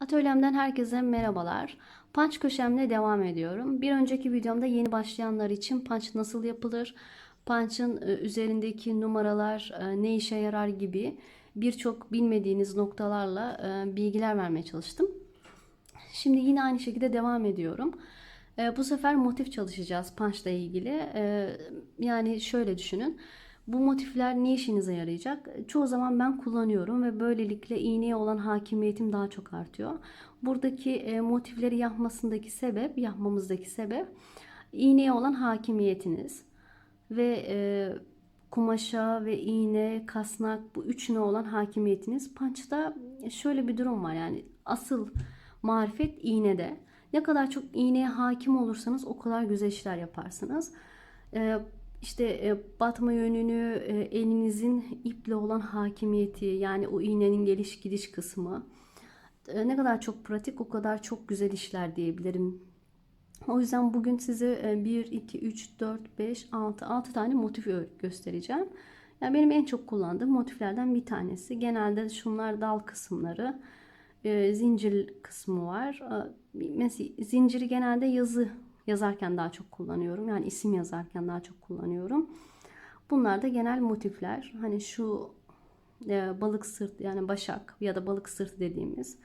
Atölyemden herkese merhabalar. Punch köşemle devam ediyorum. Bir önceki videomda yeni başlayanlar için punch nasıl yapılır, punch'ın e, üzerindeki numaralar e, ne işe yarar gibi birçok bilmediğiniz noktalarla e, bilgiler vermeye çalıştım. Şimdi yine aynı şekilde devam ediyorum. Bu sefer motif çalışacağız punch'la ilgili. E, yani şöyle düşünün. Bu motifler ne işinize yarayacak? Çoğu zaman ben kullanıyorum ve böylelikle iğneye olan hakimiyetim daha çok artıyor. Buradaki e, motifleri yapmasındaki sebep, yapmamızdaki sebep iğneye olan hakimiyetiniz ve e, kumaşa ve iğne, kasnak bu üçüne olan hakimiyetiniz. Punch'ta şöyle bir durum var yani asıl marifet iğnede. Ne kadar çok iğneye hakim olursanız o kadar güzel işler yaparsınız. Ee, işte e, batma yönünü, e, elinizin iple olan hakimiyeti yani o iğnenin geliş gidiş kısmı. E, ne kadar çok pratik o kadar çok güzel işler diyebilirim. O yüzden bugün size 1, 2, 3, 4, 5, 6, 6 tane motif göstereceğim. Yani benim en çok kullandığım motiflerden bir tanesi. Genelde şunlar dal kısımları zincir kısmı var. Mesela zinciri genelde yazı yazarken daha çok kullanıyorum. Yani isim yazarken daha çok kullanıyorum. Bunlar da genel motifler. Hani şu e, balık sırt yani başak ya da balık sırt dediğimiz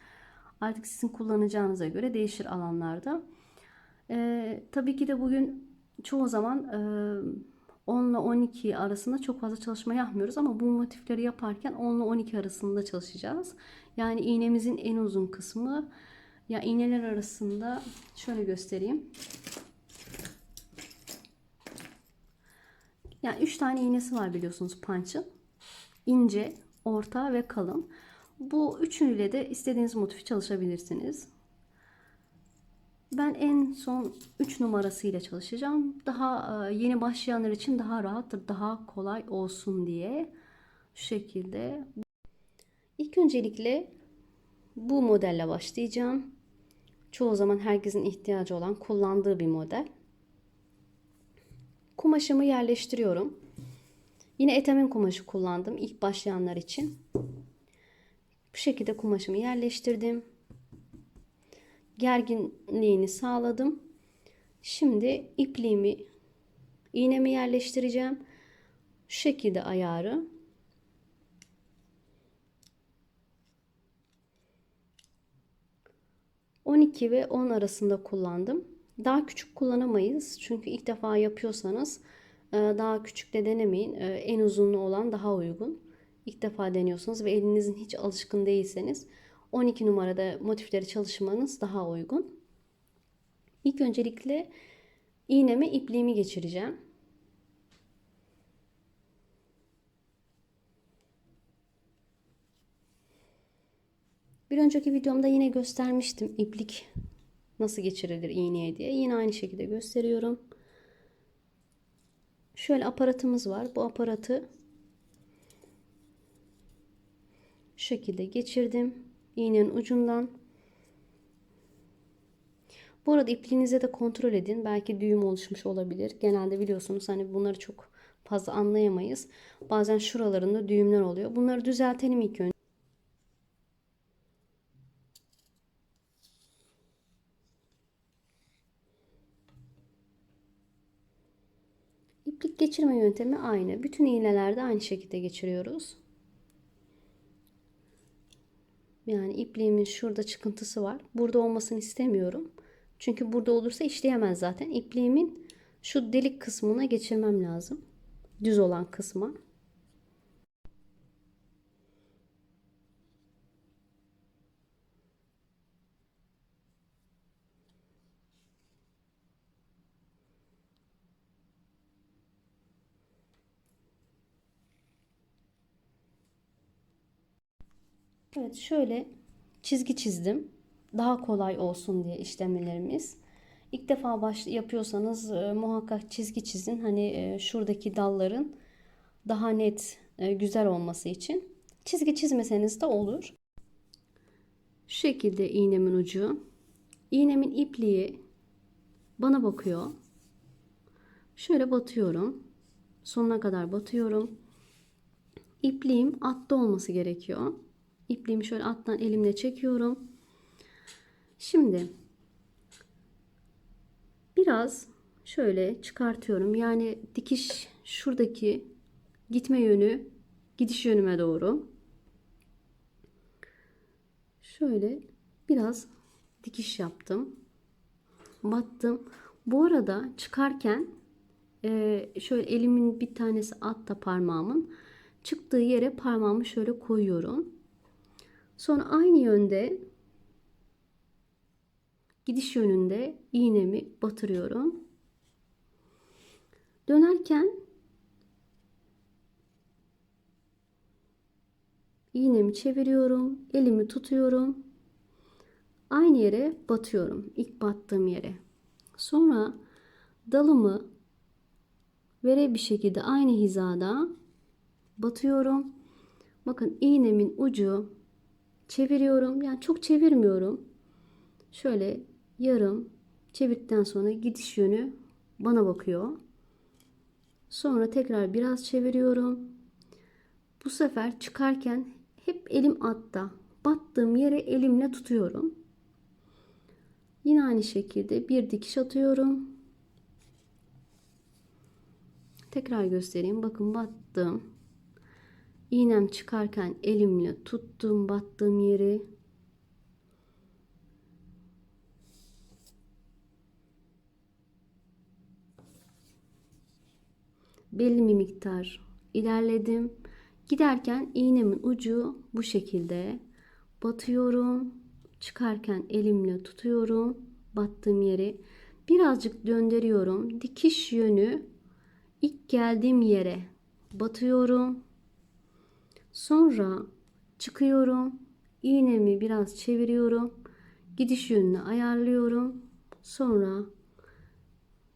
artık sizin kullanacağınıza göre değişir alanlarda. E, tabii ki de bugün çoğu zaman e, 10 ile 12 arasında çok fazla çalışma yapmıyoruz ama bu motifleri yaparken 10 ile 12 arasında çalışacağız. Yani iğnemizin en uzun kısmı ya iğneler arasında şöyle göstereyim. Yani 3 tane iğnesi var biliyorsunuz punch'ın. İnce, orta ve kalın. Bu üçüyle de istediğiniz motifi çalışabilirsiniz. Ben en son 3 numarasıyla çalışacağım. Daha e, yeni başlayanlar için daha rahat, daha kolay olsun diye. Şu şekilde. İlk öncelikle bu modelle başlayacağım. Çoğu zaman herkesin ihtiyacı olan, kullandığı bir model. Kumaşımı yerleştiriyorum. Yine etemin kumaşı kullandım ilk başlayanlar için. Bu şekilde kumaşımı yerleştirdim. Gerginliğini sağladım. Şimdi ipliğimi, iğnemi yerleştireceğim. Şu şekilde ayarı. ...12 ve 10 arasında kullandım. Daha küçük kullanamayız. Çünkü ilk defa yapıyorsanız e, daha küçük de denemeyin. E, en uzunlu olan daha uygun. İlk defa deniyorsanız ve elinizin hiç alışkın değilseniz 12 numarada motifleri çalışmanız daha uygun. İlk öncelikle iğneme ipliğimi geçireceğim. Bir önceki videomda yine göstermiştim iplik nasıl geçirilir iğneye diye. Yine aynı şekilde gösteriyorum. Şöyle aparatımız var. Bu aparatı şu şekilde geçirdim. İğnenin ucundan. Bu arada ipliğinize de kontrol edin. Belki düğüm oluşmuş olabilir. Genelde biliyorsunuz hani bunları çok fazla anlayamayız. Bazen şuralarında düğümler oluyor. Bunları düzeltelim ilk önce. İplik geçirme yöntemi aynı. Bütün iğnelerde aynı şekilde geçiriyoruz. Yani ipliğimin şurada çıkıntısı var. Burada olmasını istemiyorum. Çünkü burada olursa işleyemez zaten. İpliğimin şu delik kısmına geçirmem lazım. Düz olan kısma. Şöyle çizgi çizdim. Daha kolay olsun diye işlemlerimiz. İlk defa baş yapıyorsanız e, muhakkak çizgi çizin. Hani e, şuradaki dalların daha net e, güzel olması için. Çizgi çizmeseniz de olur. Şu şekilde iğnemin ucu. İğnemin ipliği bana bakıyor. Şöyle batıyorum. Sonuna kadar batıyorum. İpliğim altta olması gerekiyor. İpliğimi şöyle alttan elimle çekiyorum. Şimdi biraz şöyle çıkartıyorum. Yani dikiş şuradaki gitme yönü gidiş yönüme doğru. Şöyle biraz dikiş yaptım. Battım. Bu arada çıkarken e, şöyle elimin bir tanesi altta parmağımın çıktığı yere parmağımı şöyle koyuyorum. Sonra aynı yönde gidiş yönünde iğnemi batırıyorum. Dönerken iğnemi çeviriyorum, elimi tutuyorum. Aynı yere batıyorum. ilk battığım yere. Sonra dalımı vere bir şekilde aynı hizada batıyorum. Bakın iğnemin ucu çeviriyorum. Yani çok çevirmiyorum. Şöyle yarım çevirdikten sonra gidiş yönü bana bakıyor. Sonra tekrar biraz çeviriyorum. Bu sefer çıkarken hep elim altta. Battığım yere elimle tutuyorum. Yine aynı şekilde bir dikiş atıyorum. Tekrar göstereyim. Bakın battım. İğnem çıkarken elimle tuttum battığım yeri. Belli bir miktar ilerledim. Giderken iğnemin ucu bu şekilde batıyorum. Çıkarken elimle tutuyorum battığım yeri. Birazcık döndürüyorum. Dikiş yönü ilk geldiğim yere batıyorum. Sonra çıkıyorum. İğnemi biraz çeviriyorum. Gidiş yönünü ayarlıyorum. Sonra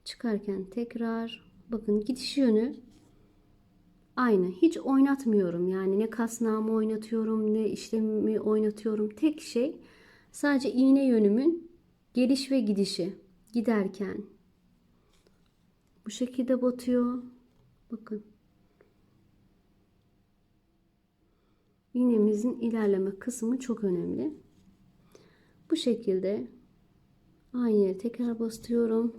çıkarken tekrar bakın gidiş yönü aynı. Hiç oynatmıyorum. Yani ne kasnağımı oynatıyorum ne işlemimi oynatıyorum. Tek şey sadece iğne yönümün geliş ve gidişi. Giderken bu şekilde batıyor. Bakın. İğnemizin ilerleme kısmı çok önemli. Bu şekilde aynı yere tekrar basıyorum.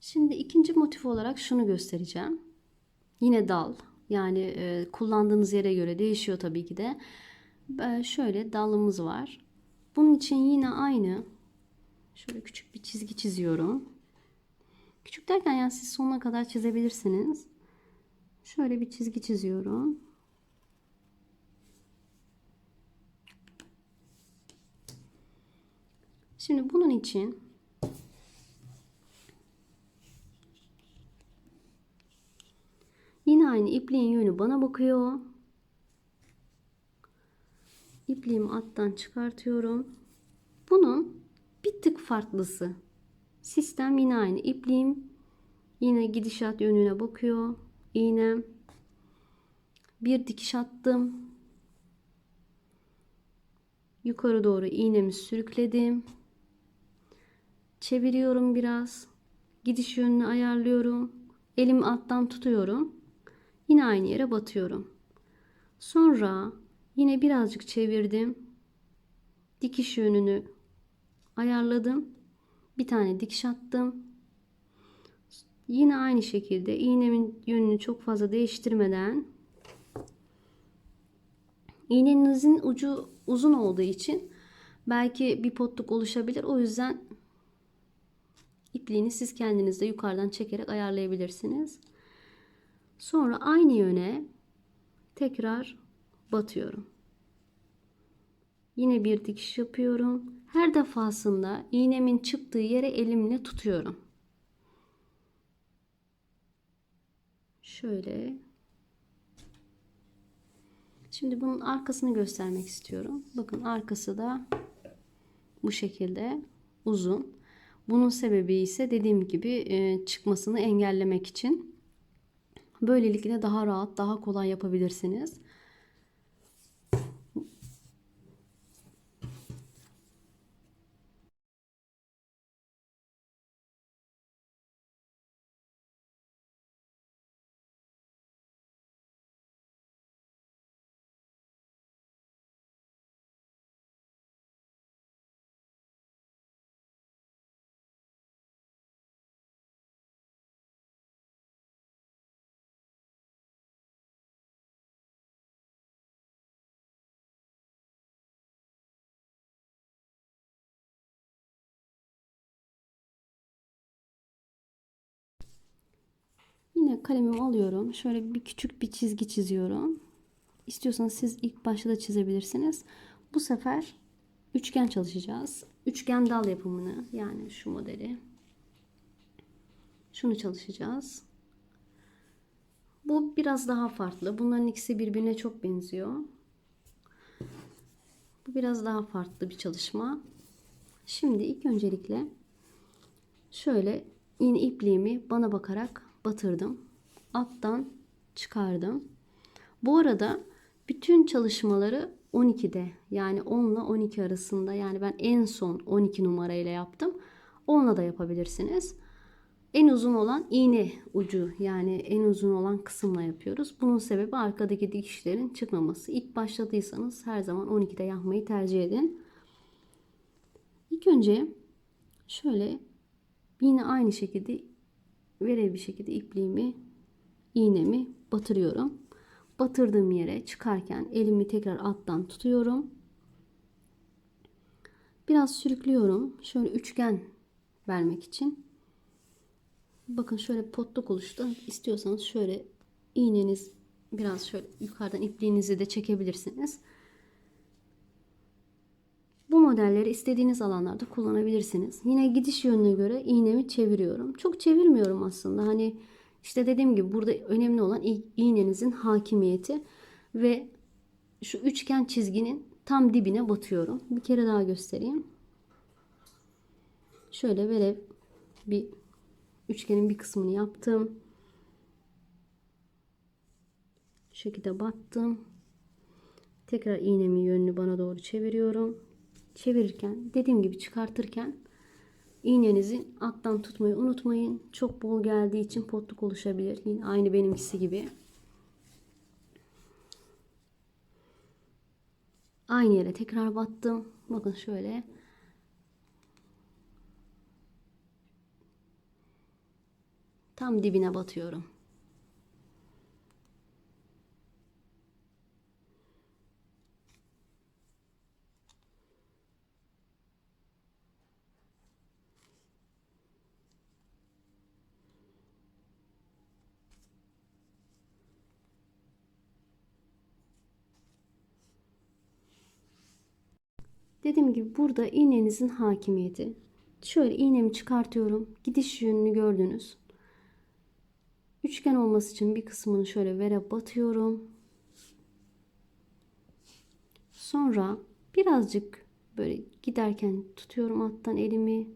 Şimdi ikinci motif olarak şunu göstereceğim. Yine dal. Yani e, kullandığınız yere göre değişiyor tabii ki de. E, şöyle dalımız var. Bunun için yine aynı. Şöyle küçük bir çizgi çiziyorum. Küçük derken yani siz sonuna kadar çizebilirsiniz. Şöyle bir çizgi çiziyorum. Şimdi bunun için Yine aynı ipliğin yönü bana bakıyor. İpliğimi alttan çıkartıyorum. Bunun bir tık farklısı. Sistem yine aynı. İpliğim yine gidişat yönüne bakıyor. İğnem. Bir dikiş attım. Yukarı doğru iğnemi sürükledim. Çeviriyorum biraz. Gidiş yönünü ayarlıyorum. Elimi alttan tutuyorum. Yine aynı yere batıyorum. Sonra yine birazcık çevirdim. Dikiş yönünü ayarladım. Bir tane dikiş attım. Yine aynı şekilde iğnemin yönünü çok fazla değiştirmeden iğnenizin ucu uzun olduğu için belki bir potluk oluşabilir. O yüzden ipliğini siz kendiniz de yukarıdan çekerek ayarlayabilirsiniz. Sonra aynı yöne tekrar batıyorum. Yine bir dikiş yapıyorum. Her defasında iğnemin çıktığı yere elimle tutuyorum. Şöyle. Şimdi bunun arkasını göstermek istiyorum. Bakın arkası da bu şekilde uzun. Bunun sebebi ise dediğim gibi e, çıkmasını engellemek için. Böylelikle daha rahat, daha kolay yapabilirsiniz. Yine kalemimi alıyorum. Şöyle bir küçük bir çizgi çiziyorum. İstiyorsanız siz ilk başta da çizebilirsiniz. Bu sefer üçgen çalışacağız. Üçgen dal yapımını yani şu modeli. Şunu çalışacağız. Bu biraz daha farklı. Bunların ikisi birbirine çok benziyor. Bu biraz daha farklı bir çalışma. Şimdi ilk öncelikle şöyle yine ipliğimi bana bakarak batırdım. Alttan çıkardım. Bu arada bütün çalışmaları 12'de yani 10 ile 12 arasında yani ben en son 12 numarayla yaptım. 10'la da yapabilirsiniz. En uzun olan iğne ucu yani en uzun olan kısımla yapıyoruz. Bunun sebebi arkadaki dikişlerin çıkmaması. İlk başladıysanız her zaman 12'de yapmayı tercih edin. İlk önce şöyle yine aynı şekilde verev bir şekilde ipliğimi iğnemi batırıyorum. Batırdığım yere çıkarken elimi tekrar alttan tutuyorum. Biraz sürüklüyorum. Şöyle üçgen vermek için. Bakın şöyle potluk oluştu. İstiyorsanız şöyle iğneniz biraz şöyle yukarıdan ipliğinizi de çekebilirsiniz. Modelleri istediğiniz alanlarda kullanabilirsiniz. Yine gidiş yönüne göre iğnemi çeviriyorum. Çok çevirmiyorum aslında. Hani işte dediğim gibi burada önemli olan iğnenizin hakimiyeti ve şu üçgen çizginin tam dibine batıyorum. Bir kere daha göstereyim. Şöyle verev bir üçgenin bir kısmını yaptım. Şu şekilde battım. Tekrar iğnemi yönünü bana doğru çeviriyorum çevirirken dediğim gibi çıkartırken iğnenizi alttan tutmayı unutmayın. Çok bol geldiği için potluk oluşabilir. Yine aynı benimkisi gibi. Aynı yere tekrar battım. Bakın şöyle. Tam dibine batıyorum. Dediğim gibi burada iğnenizin hakimiyeti. Şöyle iğnemi çıkartıyorum. Gidiş yönünü gördünüz. Üçgen olması için bir kısmını şöyle vere batıyorum. Sonra birazcık böyle giderken tutuyorum alttan elimi.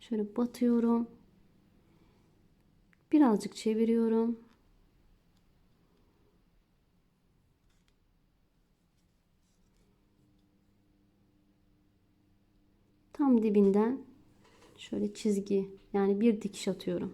Şöyle batıyorum. Birazcık çeviriyorum. Tam dibinden şöyle çizgi yani bir dikiş atıyorum.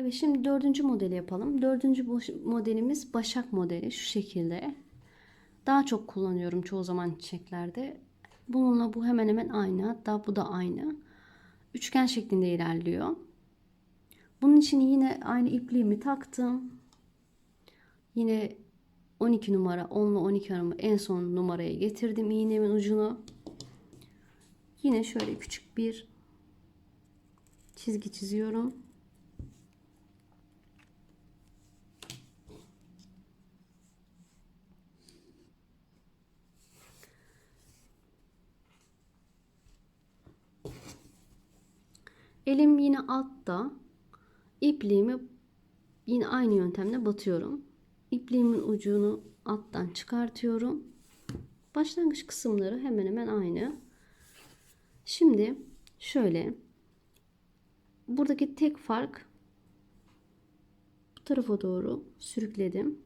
Evet şimdi dördüncü modeli yapalım. Dördüncü modelimiz başak modeli şu şekilde. Daha çok kullanıyorum çoğu zaman çiçeklerde. Bununla bu hemen hemen aynı. Hatta bu da aynı. Üçgen şeklinde ilerliyor. Bunun için yine aynı ipliğimi taktım. Yine 12 numara 10 ile 12 numarayı en son numaraya getirdim iğnemin ucunu. Yine şöyle küçük bir çizgi çiziyorum. Elim yine altta. İpliğimi yine aynı yöntemle batıyorum. İpliğimin ucunu alttan çıkartıyorum. Başlangıç kısımları hemen hemen aynı. Şimdi şöyle buradaki tek fark bu tarafa doğru sürükledim.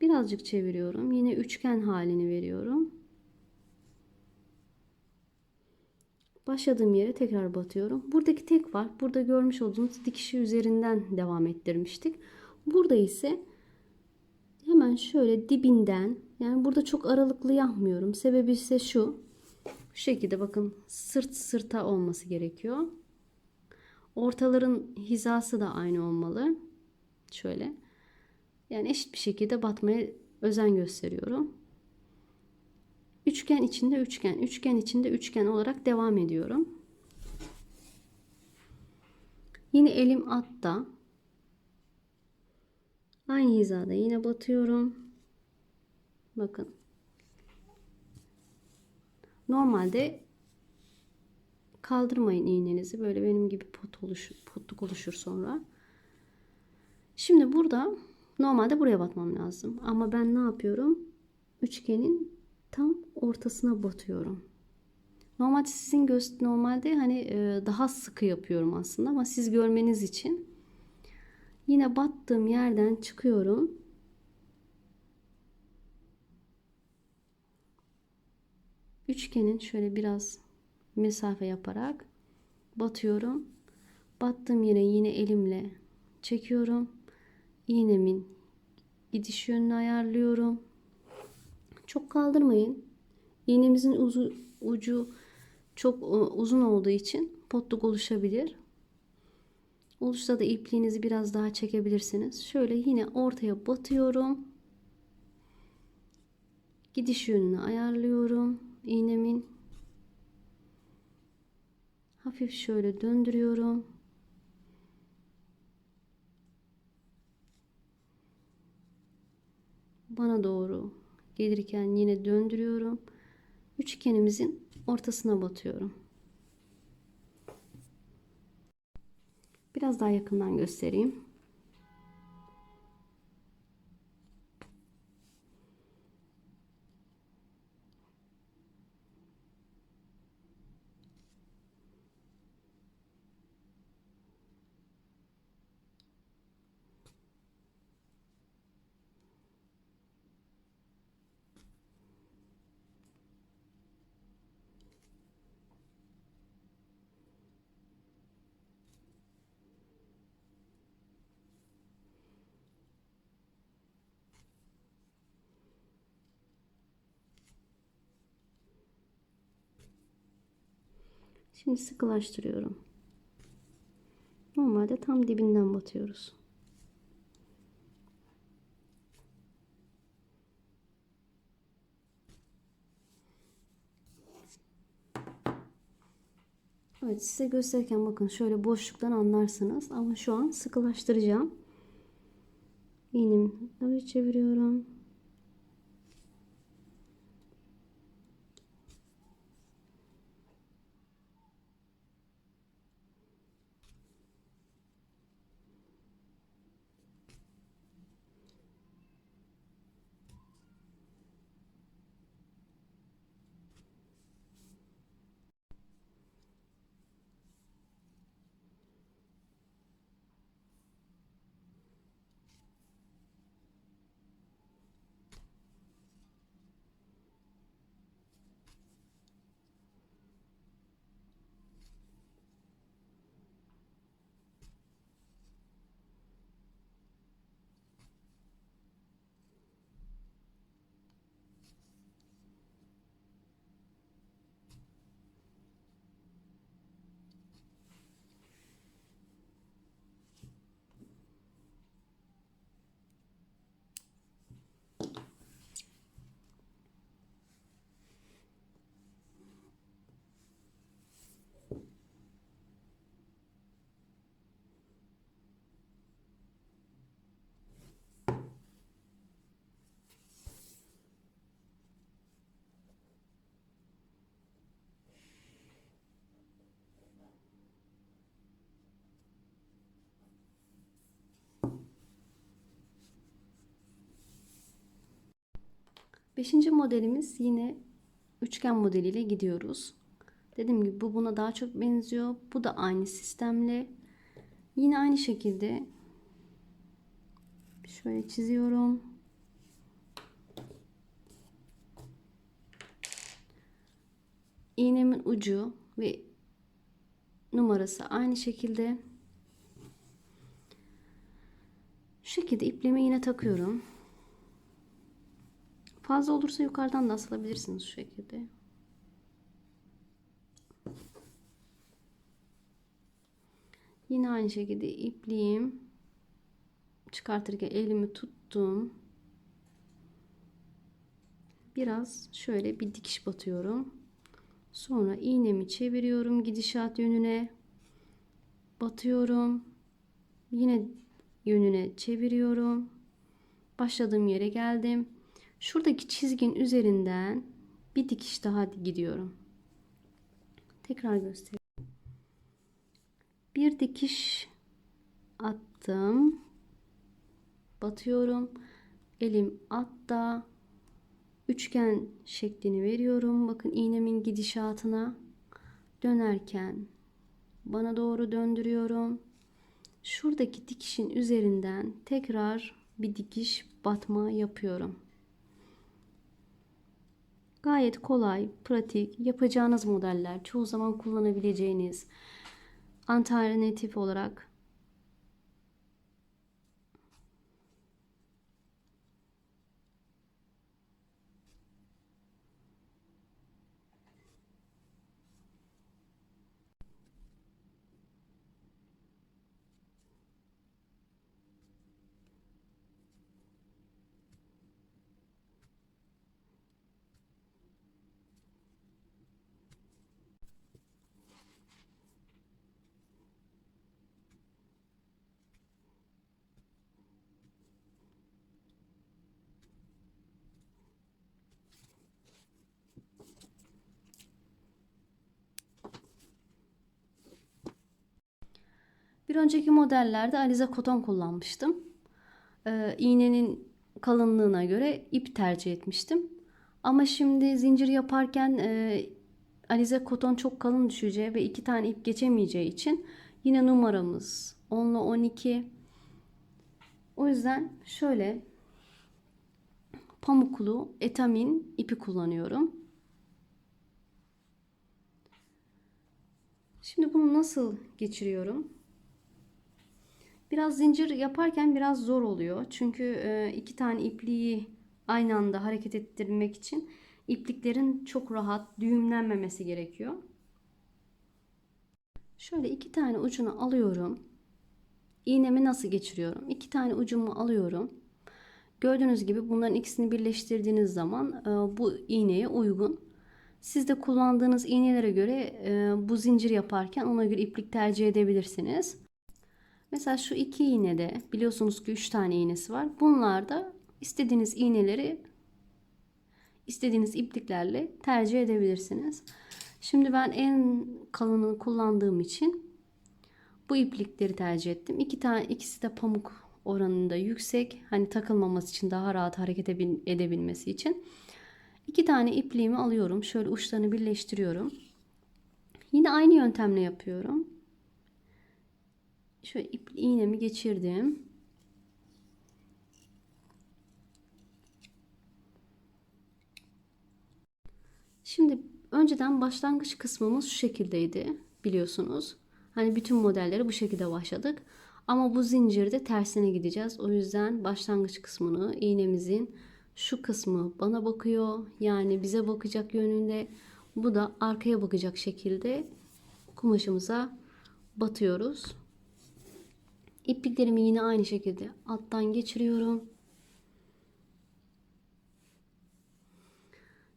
Birazcık çeviriyorum. Yine üçgen halini veriyorum. Başladığım yere tekrar batıyorum. Buradaki tek fark burada görmüş olduğunuz dikişi üzerinden devam ettirmiştik. Burada ise hemen şöyle dibinden yani burada çok aralıklı yapmıyorum. Sebebi ise şu. Şu şekilde bakın sırt sırta olması gerekiyor. Ortaların hizası da aynı olmalı. Şöyle. Yani eşit bir şekilde batmaya özen gösteriyorum. Üçgen içinde üçgen, üçgen içinde üçgen olarak devam ediyorum. Yine elim altta. Aynı hizada yine batıyorum. Bakın. Normalde kaldırmayın iğnenizi. Böyle benim gibi pot oluşur, potluk oluşur sonra. Şimdi burada normalde buraya batmam lazım. Ama ben ne yapıyorum? Üçgenin tam ortasına batıyorum. Normalde sizin göz normalde hani e, daha sıkı yapıyorum aslında ama siz görmeniz için yine battığım yerden çıkıyorum. Üçgenin şöyle biraz mesafe yaparak batıyorum. Battığım yere yine elimle çekiyorum. İğnemin gidiş yönünü ayarlıyorum. Çok kaldırmayın. İğnemizin uzu, ucu çok e, uzun olduğu için potluk oluşabilir. Oluşsa da ipliğinizi biraz daha çekebilirsiniz. Şöyle yine ortaya batıyorum. Gidiş yönünü ayarlıyorum. İğnemin hafif şöyle döndürüyorum. Bana doğru gelirken yine döndürüyorum. Üçgenimizin ortasına batıyorum. Biraz daha yakından göstereyim. Şimdi sıkılaştırıyorum. Normalde tam dibinden batıyoruz. Evet size gösterirken bakın şöyle boşluktan anlarsınız ama şu an sıkılaştıracağım. İğnemi böyle çeviriyorum. Beşinci modelimiz yine üçgen modeliyle gidiyoruz. Dediğim gibi bu buna daha çok benziyor. Bu da aynı sistemle. Yine aynı şekilde şöyle çiziyorum. İğnemin ucu ve numarası aynı şekilde. Şu şekilde ipliğimi yine takıyorum. Fazla olursa yukarıdan da asılabilirsiniz şu şekilde. Yine aynı şekilde ipliğim çıkartırken elimi tuttum. Biraz şöyle bir dikiş batıyorum. Sonra iğnemi çeviriyorum gidişat yönüne. Batıyorum. Yine yönüne çeviriyorum. Başladığım yere geldim. Şuradaki çizgin üzerinden bir dikiş daha gidiyorum. Tekrar göstereyim. Bir dikiş attım. Batıyorum. Elim altta. Üçgen şeklini veriyorum. Bakın iğnemin gidişatına dönerken bana doğru döndürüyorum. Şuradaki dikişin üzerinden tekrar bir dikiş batma yapıyorum. Gayet kolay, pratik, yapacağınız modeller, çoğu zaman kullanabileceğiniz alternatif olarak Bir önceki modellerde alize koton kullanmıştım. Ee, iğnenin kalınlığına göre ip tercih etmiştim. Ama şimdi zincir yaparken e, alize koton çok kalın düşeceği ve iki tane ip geçemeyeceği için yine numaramız 10 ile 12. O yüzden şöyle pamuklu etamin ipi kullanıyorum. Şimdi bunu nasıl geçiriyorum? Biraz zincir yaparken biraz zor oluyor. Çünkü e, iki tane ipliği aynı anda hareket ettirmek için ipliklerin çok rahat düğümlenmemesi gerekiyor. Şöyle iki tane ucunu alıyorum. İğnemi nasıl geçiriyorum? İki tane ucumu alıyorum. Gördüğünüz gibi bunların ikisini birleştirdiğiniz zaman e, bu iğneye uygun. Siz de kullandığınız iğnelere göre e, bu zincir yaparken ona göre iplik tercih edebilirsiniz. Mesela şu iki iğnede biliyorsunuz ki üç tane iğnesi var. Bunlarda istediğiniz iğneleri istediğiniz ipliklerle tercih edebilirsiniz. Şimdi ben en kalınını kullandığım için bu iplikleri tercih ettim. İki tane ikisi de pamuk oranında yüksek. Hani takılmaması için daha rahat hareket edebilmesi için. İki tane ipliğimi alıyorum. Şöyle uçlarını birleştiriyorum. Yine aynı yöntemle yapıyorum. Şöyle ip iğnemi geçirdim. Şimdi önceden başlangıç kısmımız şu şekildeydi biliyorsunuz. Hani bütün modelleri bu şekilde başladık. Ama bu zincirde tersine gideceğiz. O yüzden başlangıç kısmını iğnemizin şu kısmı bana bakıyor. Yani bize bakacak yönünde. Bu da arkaya bakacak şekilde kumaşımıza batıyoruz. İpliklerimi yine aynı şekilde alttan geçiriyorum.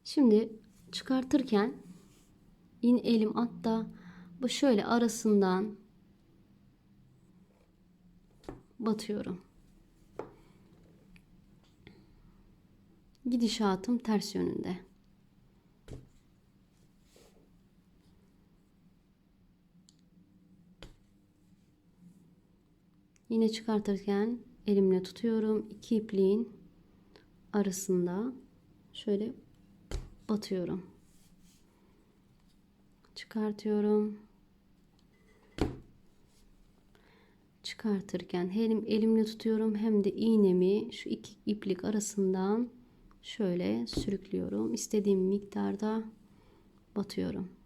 Şimdi çıkartırken yine elim altta bu şöyle arasından batıyorum. Gidişatım ters yönünde. Yine çıkartırken elimle tutuyorum. iki ipliğin arasında şöyle batıyorum. Çıkartıyorum. Çıkartırken hem elimle tutuyorum hem de iğnemi şu iki iplik arasından şöyle sürüklüyorum. İstediğim miktarda batıyorum.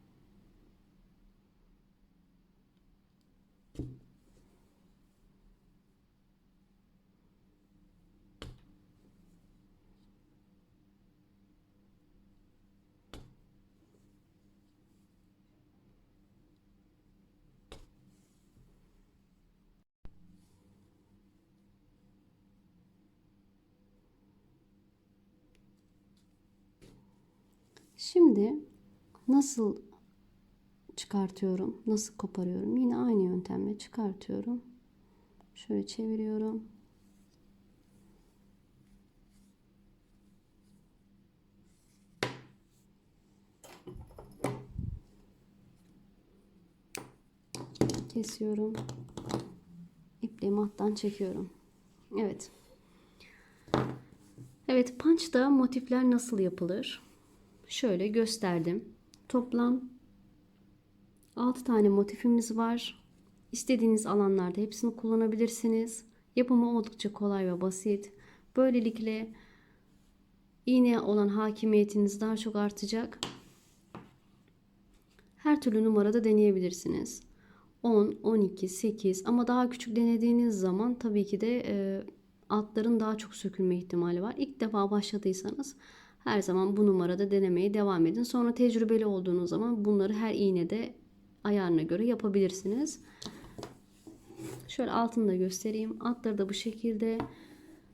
Şimdi nasıl çıkartıyorum? Nasıl koparıyorum? Yine aynı yöntemle çıkartıyorum. Şöyle çeviriyorum. Kesiyorum. İpliğimi alttan çekiyorum. Evet. Evet, punch'ta motifler nasıl yapılır? Şöyle gösterdim. Toplam 6 tane motifimiz var. İstediğiniz alanlarda hepsini kullanabilirsiniz. Yapımı oldukça kolay ve basit. Böylelikle iğneye olan hakimiyetiniz daha çok artacak. Her türlü numarada deneyebilirsiniz. 10, 12, 8 ama daha küçük denediğiniz zaman tabii ki de e, altların daha çok sökülme ihtimali var. İlk defa başladıysanız her zaman bu numarada denemeye devam edin. Sonra tecrübeli olduğunuz zaman bunları her iğnede ayarına göre yapabilirsiniz. Şöyle altını da göstereyim. Altları da bu şekilde.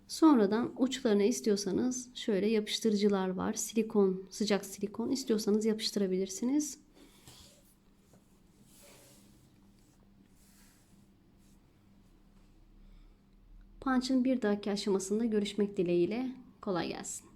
Sonradan uçlarına istiyorsanız şöyle yapıştırıcılar var. Silikon, sıcak silikon istiyorsanız yapıştırabilirsiniz. Punch'ın bir dahaki aşamasında görüşmek dileğiyle kolay gelsin.